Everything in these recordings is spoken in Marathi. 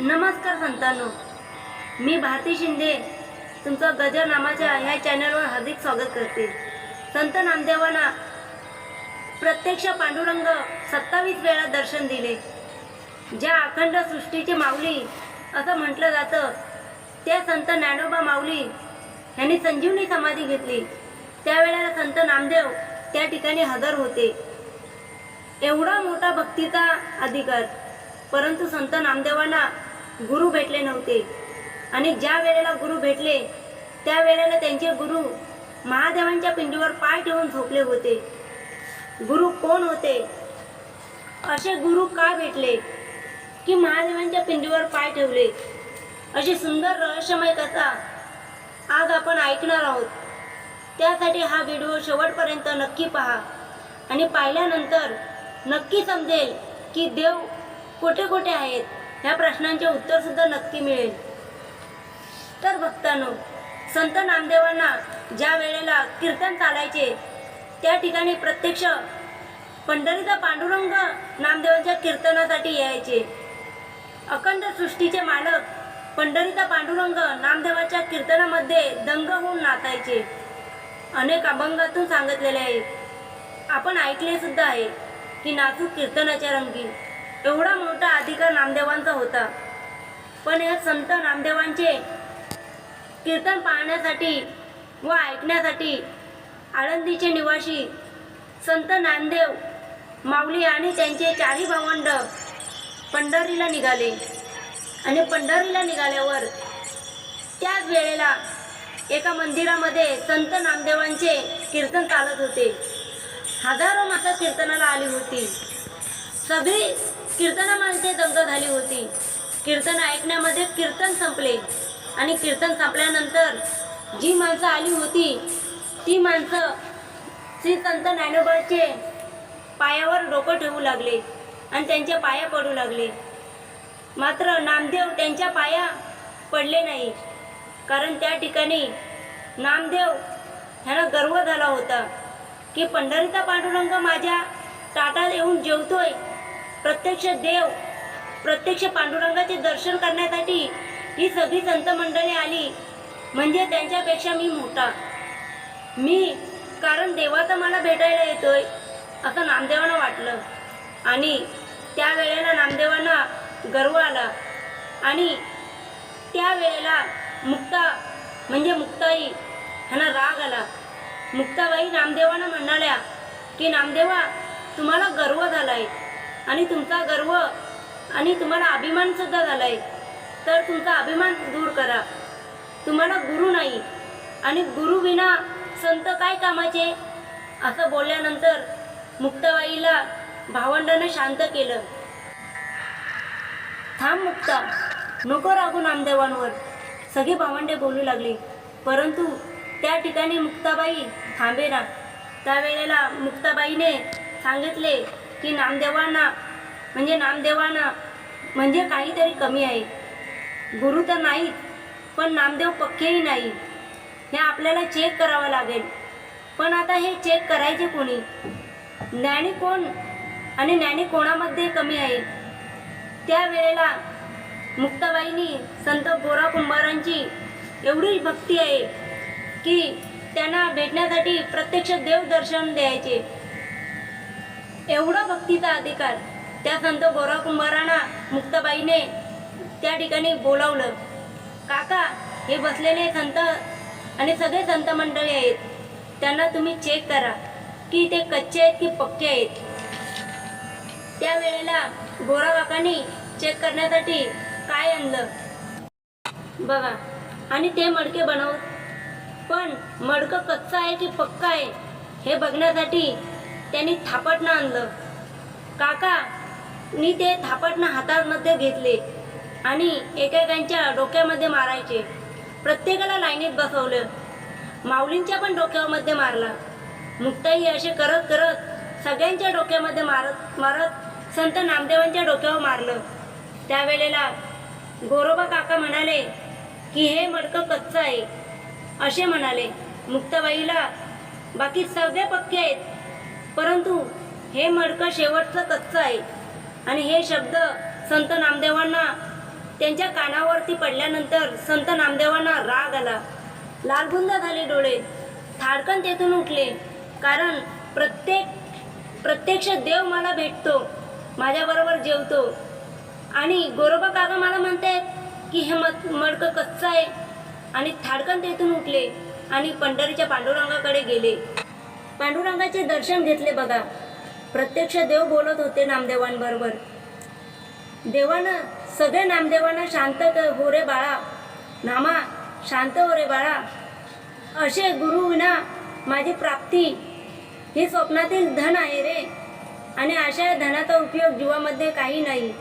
नमस्कार संतांनो. मी भारती शिंदे तुमचं गजर नामाच्या ह्या चॅनलवर हार्दिक स्वागत करते. संत नामदेवांना प्रत्यक्ष पांडुरंग सत्तावीस वेळा दर्शन दिले. ज्या अखंड सृष्टीची माऊली असं म्हटलं जातं त्या संत ज्ञानोबा माऊली यांनी संजीवनी समाधी घेतली. त्यावेळेला संत नामदेव त्या ठिकाणी हजर होते. एवढा मोठा भक्तीचा अधिकार परंतु संत नामदेवांना गुरु भेटले नव्हते. आणि ज्या वेळेला गुरु भेटले त्या वेळेला त्यांचे गुरु महादेवांच्या पिंडीवर पाय ठेवून झोपले होते. गुरु कोण होते? असे गुरु का भेटले? की महादेवांच्या पिंडीवर पाय ठेवले. अशी सुंदर रहस्यमय कथा आज आपण ऐकणार आहोत. त्यासाठी हा व्हिडिओ शेवटपर्यंत नक्की पहा. आणि पाहिल्यानंतर नक्की समजेल की देव कुठे कुठे आहेत. ह्या प्रश्नांचे उत्तर सुद्धा नक्की मिळेल. तर भक्तांनो संत नामदेवांना ज्या वेळेला कीर्तन चालायचे त्या ठिकाणी प्रत्यक्ष पंढरीचा पांडुरंग नामदेवांच्या कीर्तनासाठी यायचे. अखंड सृष्टीचे मालक पंढरीचा पांडुरंग नामदेवाच्या कीर्तनामध्ये दंग होऊन नाचायचे. अनेक अभंगातून सांगितलेले आहे. आपण ऐकले सुद्धा आहे की नाचू कीर्तनाच्या रंगी एवढा मोठा अधिकार नामदेवांचा होता. पण या संत नामदेवांचे कीर्तन पाहण्यासाठी व ऐकण्यासाठी आळंदीचे निवासी संत नामदेव माऊली आणि त्यांचे चारही भावंड पंढरीला निघाले. आणि पंढरीला निघाल्यावर त्याच वेळेला एका मंदिरामध्ये संत नामदेवांचे कीर्तन चालत होते. हजारो माता कीर्तनाला आली होती. सगळी कीर्तनामध्ये दंग झाली होती. कीर्तन ऐकण्यामध्ये कीर्तन संपले. आणि कीर्तन संपल्यानंतर जी माणसं आली होती ती माणसं श्री संत ज्ञानोबाचे पायावर डोकं ठेवू लागले आणि त्यांच्या पाया पडू लागले. मात्र नामदेव त्यांच्या पाया पडले नाही. कारण त्या ठिकाणी नामदेव ह्याला गर्व झाला होता की पंढरीचा पांडुरंग माझ्या ताटात येऊन जेवतोय. प्रत्यक्ष देव प्रत्यक्ष पांडुरंगाचे दर्शन करण्यासाठी ही सगळी संत मंडळी आली. म्हणजे त्यांच्यापेक्षा मी मोठा. मी कारण देवाचा मला भेटायला येतोय असं नामदेवांना वाटलं. आणि त्यावेळेला नामदेवांना गर्व आला. आणि त्यावेळेला मुक्ता म्हणजे मुक्ताई ह्यांना राग आला. मुक्ताबाई नामदेवांना म्हणाल्या की नामदेवा तुम्हाला गर्व झाला आहे आणि तुमचा गर्व आणि तुम्हाला अभिमानसुद्धा झालाय. तर तुमचा अभिमान दूर करा. तुम्हाला गुरु नाही आणि गुरुविना संत काय कामाचे? असं बोलल्यानंतर मुक्ताबाईला भावंडानं शांत केलं. थांब मुक्ता नको रागू नामदेवांवर. सगळी भावंडे बोलू लागली. परंतु त्या ठिकाणी मुक्ताबाई थांबेना. त्यावेळेला मुक्ताबाईने सांगितले की नामदेवांना म्हणजे नामदेवांना म्हणजे काहीतरी कमी आहे. गुरु तर नाहीत पण नामदेव पक्केही नाही हे आपल्याला चेक करावं लागेल. पण आता हे चेक करायचे कोणी? ज्ञानी कोण आणि ज्ञानी कोणामध्ये कमी आहे? त्यावेळेला मुक्ताबाईंनी संत गोरा कुंभारांची एवढी भक्ती आहे की त्यांना भेटण्यासाठी प्रत्यक्ष देव दर्शन द्यायचे. एवढा भक्तीचा अधिकार त्या संत गोरा कुंभारांना मुक्ताबाईने त्या ठिकाणी बोलावलं. काका हे बसलेले संत आणि सगळे संत मंडळी आहेत. त्यांना तुम्ही चेक करा की ते कच्चे आहेत की पक्के आहेत. त्यावेळेला गोरा काकांनी चेक करण्यासाठी काय आणलं? बघा आणि ते मडके बनव पण मडकं कच्चं आहे की पक्का आहे हे बघण्यासाठी त्यांनी थापटणं आणलं. काका मी ते थापटणं हातामध्ये घेतले आणि एकेकांच्या डोक्यामध्ये मारायचे. प्रत्येकाला लाईनीत बसवलं. माऊलींच्या पण डोक्यामध्ये मारला. मुक्ताई असे करत करत सगळ्यांच्या डोक्यामध्ये मारत मारत संत नामदेवांच्या डोक्यावर मारलं. त्यावेळेला गोरोबा काका म्हणाले की हे मडकं कच्चं आहे. असे म्हणाले. मुक्ताबाईला बाकी सगळे पक्के आहेत. हे मडकं शेवटचं कच्चं आहे. आणि हे शब्द संत नामदेवांना त्यांच्या कानावरती पडल्यानंतर संत नामदेवांना राग आला. लालबुंद झाले डोळे. थाडकन तेथून उठले. कारण प्रत्येक प्रत्यक्ष देव मला भेटतो. माझ्याबरोबर जेवतो. आणि गोरोबा काका मला म्हणतायत की हे मत मडकं कच्चं आहे. आणि थाडकन तेथून उठले. आणि पंढरीच्या पांडुरंगाकडे गेले. पांडुरंगाचे दर्शन घेतले बघा. प्रत्यक्ष देव बोलत होते नामदेवांबरोबर. देवानं सगळे नामदेवांना शांत क- हो रे बाळा. नामा शांत हो रे बाळा. असे गुरुविना माझी प्राप्ती ही स्वप्नातील धन आहे रे. आणि अशा धनाचा उपयोग जीवामध्ये काही नाही.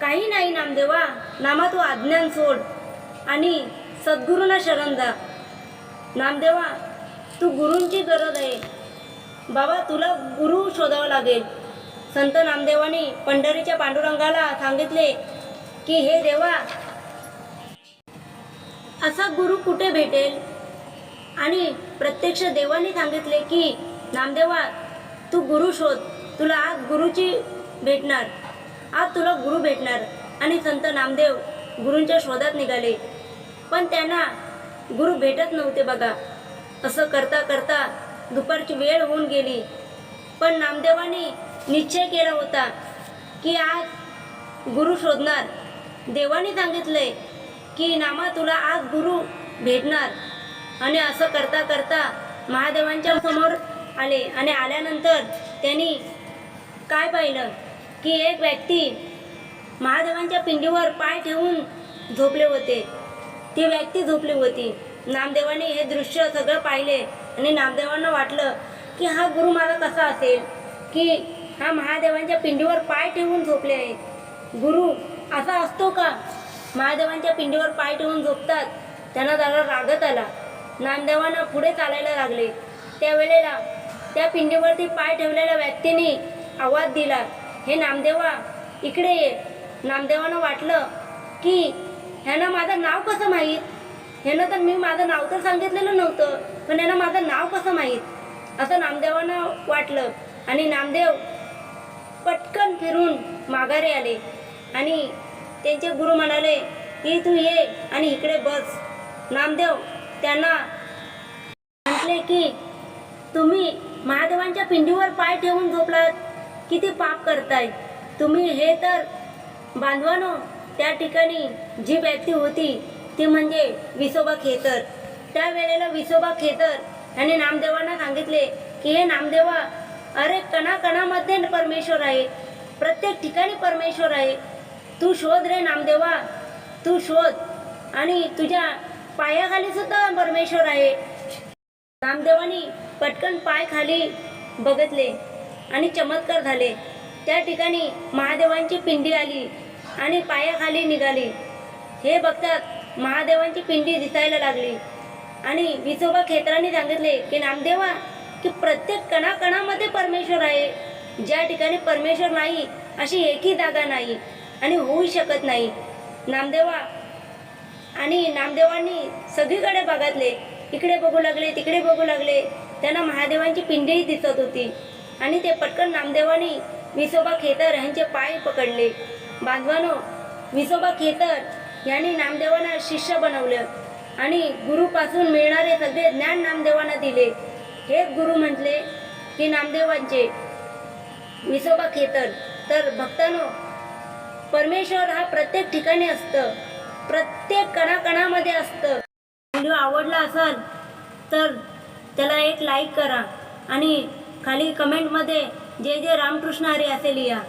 काही नाही नामदेवा. नामा तू आज्ञान सोड आणि सद्गुरूंना शरण जा नामदेवा तू गुरूंची गरज आहे. बाबा तुला गुरु शोधावा लागेल. संत नामदेवानी पंढरीच्या पांडुरंगाला सांगितले की हे देवा असा गुरु कुठे भेटेल? आणि प्रत्यक्ष देवाने सांगितले की नामदेवा तू गुरु शोध. तुला आज गुरुची भेटणार. आज तुला गुरु भेटणार. आणि संत नामदेव गुरूंच्या शोधात निघाले. पण त्यांना गुरु भेटत नव्हते बघा. असं करता करता दुपारची वेळ होऊन गेली. पण नामदेवानी निश्चय केला होता की आज गुरु शोधणार. देवाने सांगितलंय की नामा तुला आज गुरु भेटणार. आणि असं करता करता महादेवांच्या समोर आले आणि आल्यानंतर त्यांनी काय पाहिलं की एक व्यक्ती महादेवांच्या पिंडीवर पाय ठेवून झोपले होते. ती व्यक्ती झोपली होती. नामदेवाने हे दृश्य सगळं पाहिले. आणि नामदेवांना वाटलं की हा गुरु माझा कसा असेल? की हा महादेवांच्या पिंडीवर पाय ठेवून झोपले आहेत. गुरु असा असतो का? महादेवांच्या पिंडीवर पाय ठेवून झोपतात. त्यांना त्याला रागत आला. नामदेवांना पुढे चालायला लागले. त्यावेळेला त्या पिंडीवरती पाय ठेवलेल्या व्यक्तीने आवाज दिला हे नामदेवा इकडे ये. नामदेवानं वाटलं की ह्यांना माझं नाव कसं माहीत? ह्यानं तर मी माझं नाव तर सांगितलेलं नव्हतं पण यानं माझं नाव कसं माहीत? असं नामदेवांना वाटलं आणि नामदेव पटकन फिरून माघारी आले आणि त्यांचे गुरु म्हणाले की तू ये आणि इकडे बस. नामदेव त्यांना म्हटले की तुम्ही महादेवांच्या पिंडीवर पाय ठेवून झोपलात. किती पाप करताय. तुम्ही हे तर बांधवानो त्या ठिकाणी जी व्यक्ती होती ते म्हणजे विसोबा खेतर. त्यावेळेला विसोबा खेतर याने नामदेवांना सांगितले की हे नामदेवा अरे कणाकणामध्ये परमेश्वर आहे. प्रत्येक ठिकाणी परमेश्वर आहे. तू शोध रे नामदेवा तू शोध. आणि तुझ्या पायाखाली सुद्धा परमेश्वर आहे. नामदेवानी पटकन पाय खाली बघितले आणि चमत्कार झाले. त्या ठिकाणी महादेवांची पिंडी आली आणि पायाखाली निघाली. हे बघतात महादेवांची पिंडी दिसायला लागली. आणि विसोबा खेत्राने सांगितले की नामदेवा की प्रत्येक कणाकणामध्ये परमेश्वर आहे. ज्या ठिकाणी परमेश्वर नाही अशी एकही जागा नाही आणि होऊ शकत नाही. नामदेवा आणि नामदेवांनी सगळीकडे बघातले. इकडे बघू लागले तिकडे बघू लागले. त्यांना महादेवांची पिंडीही दिसत होती. आणि ते पटकन नामदेवानी विसोबा खेतर यांचे पाय पकडले. बांधवानो विसोबा खेतर यांनी नामदेवांना शिष्य बनवलं आणि गुरुपासून मिळणारे सगळे ज्ञान नामदेवांना दिले. हेच गुरु म्हटले की नामदेवांचे विसोबा खेतर तर भक्तांनो परमेश्वर हा प्रत्येक ठिकाणी असतं प्रत्येक कणाकणामध्ये असतं. व्हिडिओ आवडला असेल तर त्याला एक लाईक करा आणि खाली कमेंटमध्ये जे जे रामकृष्ण हरी असे लिहा.